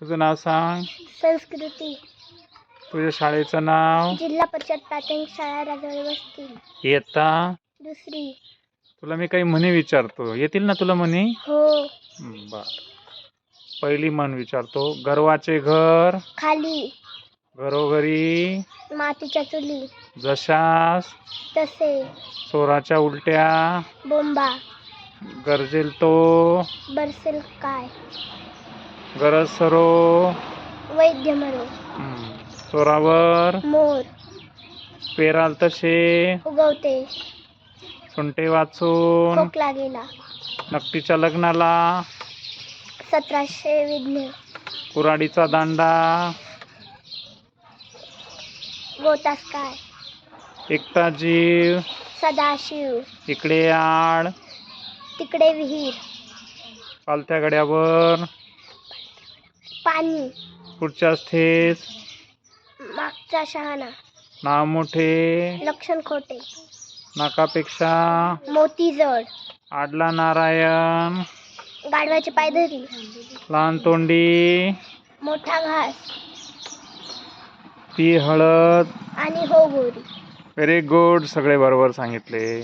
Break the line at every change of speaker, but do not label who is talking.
तुझं नाव सांग.
संस्कृती.
तुझ्या शाळेचं नाव.
जिल्हा परिषद प्राथमिक शाळा राजवाडी वस्ती.
येता
दुसरी.
तुला मी काही म्हणी विचारतो. येतील ना तुला म्हणी?
हो.
बर. पहिली म्हण विचारतो. गर्वाचे घर.
खाली.
घरोघरी.
मातीच्या चुली.
जशास.
तसे.
चोराच्या उलट्या.
बोंबा.
गरजेल तो.
बरसेल काय?
गरज सरो.
वैद्य मरो.
हम्म. चोरावर
मोर.
पेराल तसे.
उगवते.
सुंटे वाचून.
खोकला गेला.
नकटीच्या लग्नाला.
सतराशे विघ्न.
कुराडीचा दांडा.
गोतास काय?
एकता जीव.
सदाशिव.
इकडे आड.
तिकडे विहीर.
पालथ्या गड्यावर.
पाणी.
पुढच्या ठेस
मागचा शहाणा.
नाव मोठे?
लक्षण खोटे.
नाकापेक्षा?
मोती जड.
आडला नारायण.
गाढवाचे पायधरी
लहान तोंडी.
मोठा घास.
ती हळद.
आणि हो गोरी.
व्हेरी गुड सगळे बरोबर सांगितले.